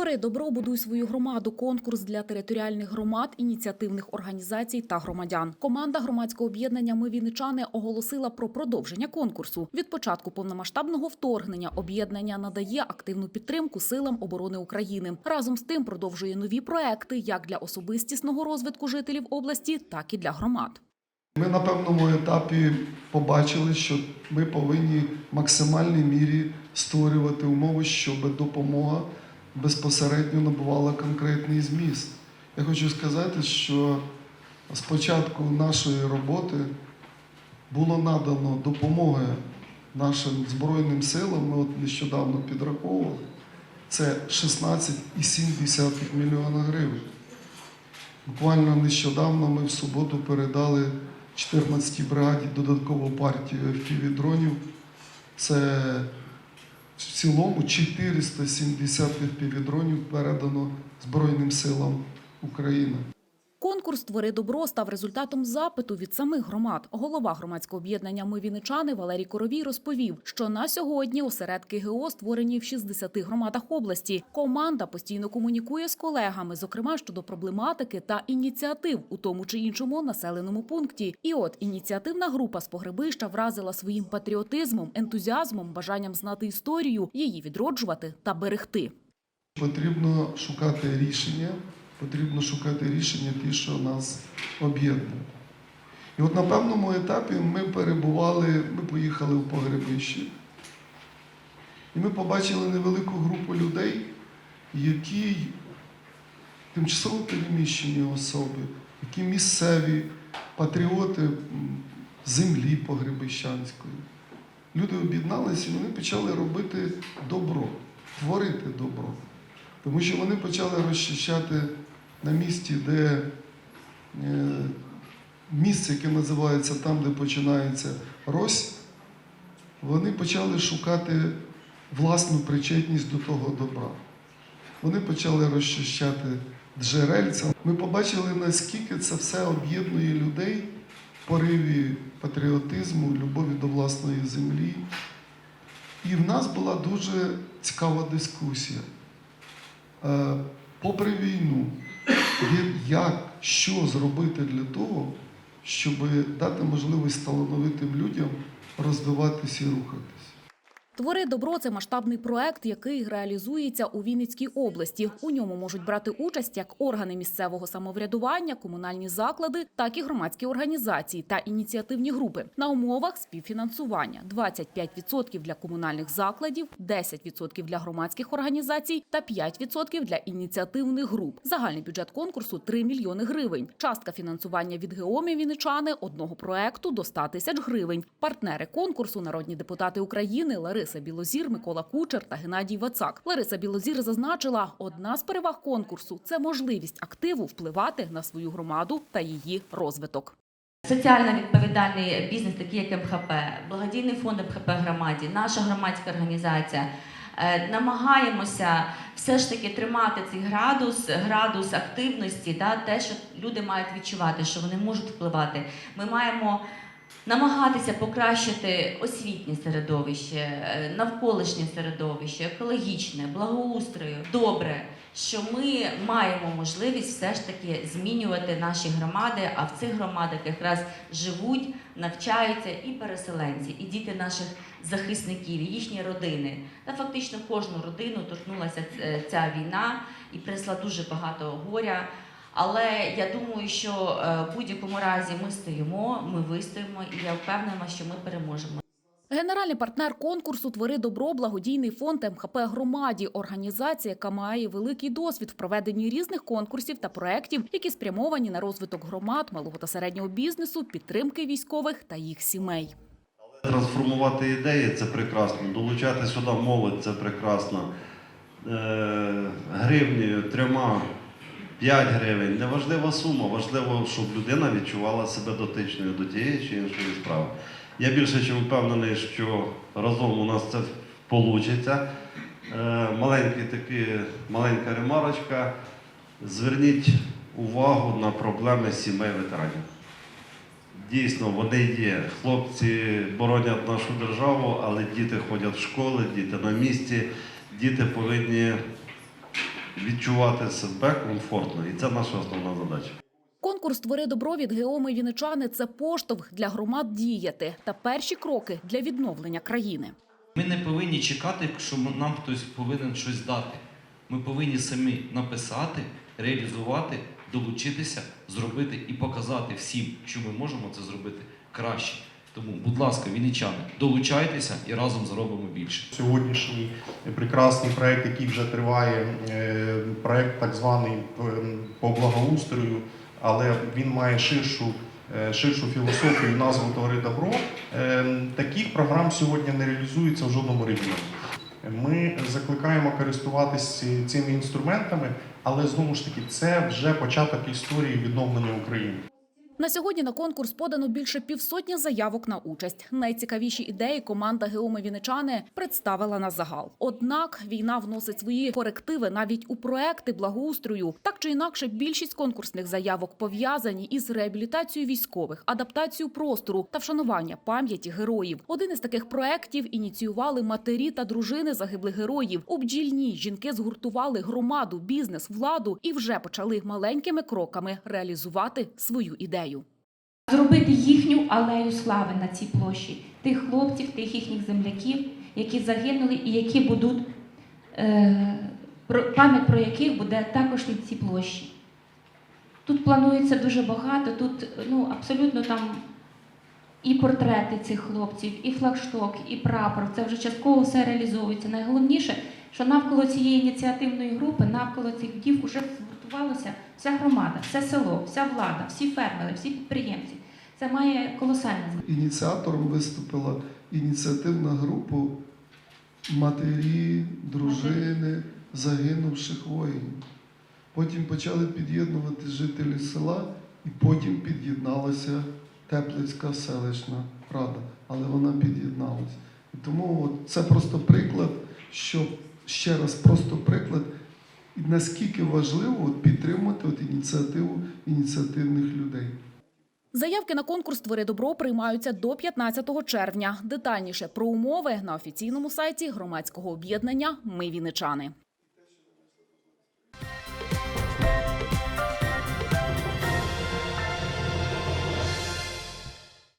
Твори добро будуй свою громаду. Конкурс для територіальних громад, ініціативних організацій та громадян. Команда громадського об'єднання Ми Вінничани оголосила про продовження конкурсу. Від початку повномасштабного вторгнення об'єднання надає активну підтримку силам оборони України. Разом з тим продовжує нові проекти як для особистісного розвитку жителів області, так і для громад. Ми на певному етапі побачили, що ми повинні в максимальній мірі створювати умови, щоб допомога безпосередньо набувала конкретний зміст. Я хочу сказати, що з початку нашої роботи було надано допомоги нашим Збройним силам. Ми от нещодавно підраховували. Це 16,7 мільйона гривень. Буквально нещодавно ми в суботу передали 14-й бригаді додаткову партію FPV-дронів. Це в цілому 470 FPV-дронів передано Збройним силам України. Конкурс Твори добро став результатом запиту від самих громад. Голова громадського об'єднання Ми Вінничани Валерій Коровій розповів, що на сьогодні осередки ГО створені в 60 громадах області. Команда постійно комунікує з колегами, зокрема щодо проблематики та ініціатив у тому чи іншому населеному пункті. І от ініціативна група з погребища вразила своїм патріотизмом, ентузіазмом, бажанням знати історію, її відроджувати та берегти. Потрібно шукати рішення, потрібно шукати рішення ті, що нас об'єднують. І от на певному етапі ми перебували, ми поїхали в погребище, і ми побачили невелику групу людей, які тимчасово переміщені особи, які місцеві патріоти землі погребищанської. Люди об'єдналися і вони почали робити добро, творити добро. Тому що вони почали розчищати на місці, де е, місце, яке називається там, де починається Рось, вони почали шукати власну причетність до того добра. Вони почали розчищати джерельця. Ми побачили, наскільки це все об'єднує людей в пориві патріотизму, любові до власної землі. І в нас була дуже цікава дискусія. Е, Попри війну, як, що зробити для того, щоб дати можливість талановитим людям розвиватися і рухатись. Твори добро це масштабний проект, який реалізується у Вінницькій області. У ньому можуть брати участь як органи місцевого самоврядування, комунальні заклади, так і громадські організації та ініціативні групи на умовах співфінансування: 25% для комунальних закладів, 10% для громадських організацій та 5% для ініціативних груп. Загальний бюджет конкурсу 3 мільйони гривень. Частка фінансування від ГЕОМі Вінничани одного проекту до 100 тисяч гривень. Партнери конкурсу народні депутати України Лариса Білозір, Микола Кучер та Геннадій Вацак. Лариса Білозір зазначила, одна з переваг конкурсу це можливість активу впливати на свою громаду та її розвиток. Соціально відповідальний бізнес, такий як МХП, благодійний фонд МХП громаді, наша громадська організація. е, Намагаємося все ж таки тримати цей градус, градус активності, да, те, що люди мають відчувати, що вони можуть впливати. Ми маємо намагатися покращити освітнє середовище, е, навколишнє середовище, екологічне, благоустрою. Добре, що ми маємо можливість все ж таки змінювати наші громади, а в цих громадах якраз живуть, навчаються і переселенці, і діти наших захисників, і їхні родини. Та фактично кожну родину торкнулася ця війна і принесла дуже багато горя. Але я думаю, що е, в будь-якому разі ми стоїмо, ми вистоїмо, і я впевнена, що ми переможемо. Генеральний партнер конкурсу Твори добро благодійний фонд МХП громаді, організація, яка має великий досвід в проведенні різних конкурсів та проєктів, які спрямовані на розвиток громад, малого та середнього бізнесу, підтримки військових та їх сімей. Трансформувати ідеї це прекрасно, долучати сюди молодь це прекрасно. Е, Гривнею, трьома, 5 гривень. Неважлива сума, важливо, щоб людина відчувала себе дотичною до тієї чи іншої справи. Я більше чим впевнений, що разом у нас це вийде. Маленький такі, маленька ремарочка. Зверніть увагу на проблеми сімей ветеранів. Дійсно, вони є. Хлопці боронять нашу державу, але діти ходять в школи, діти на місці, діти повинні відчувати себе комфортно. І це наша основна задача. Конкурс «Твори добро» від Геоми Вінничани – це поштовх для громад діяти та перші кроки для відновлення країни. Ми не повинні чекати, що нам хтось повинен щось дати. Ми повинні самі написати, реалізувати, долучитися, зробити і показати всім, що ми можемо це зробити краще. Тому, будь ласка, вінничани, долучайтеся і разом зробимо більше. Сьогоднішній прекрасний проект, який вже триває, е, проект так званий по благоустрою, але він має ширшу, е, ширшу філософію, назву Твори добро. Е, Таких програм сьогодні не реалізується в жодному регіоні. Ми закликаємо користуватися цими інструментами, але знову ж таки це вже початок історії відновлення України. На сьогодні на конкурс подано більше півсотні заявок на участь. Найцікавіші ідеї команда Геоми Вінничани представила на загал. Однак війна вносить свої корективи навіть у проекти благоустрою. Так чи інакше, більшість конкурсних заявок пов'язані із реабілітацією військових, адаптацією простору та вшанування пам'яті героїв. Один із таких проєктів ініціювали матері та дружини загиблих героїв. У бджільні жінки згуртували громаду, бізнес, владу і вже почали маленькими кроками реалізувати свою ідею. Зробити їхню алею слави на цій площі, тих хлопців, тих їхніх земляків, які загинули і які будуть, е, пам'ять про яких буде також на цій площі. Тут планується дуже багато, тут ну, абсолютно там і портрети цих хлопців, і флагшток, і прапор. Це вже частково все реалізовується. Найголовніше, що навколо цієї ініціативної групи, навколо цих дів вже згуртувалася вся громада, все село, вся влада, всі фермери, всі підприємці. Це має колосальне. Ініціатором виступила ініціативна група матері, дружини загинувших воїнів. Потім почали під'єднувати жителі села, і потім під'єдналася Теплицька селищна рада, але вона під'єдналася. І тому це просто приклад, що ще раз просто приклад, і наскільки важливо от підтримати от ініціативу ініціативних людей. Заявки на конкурс «Твори добро» приймаються до 15 червня. Детальніше про умови на офіційному сайті громадського об'єднання «Ми Вінничани».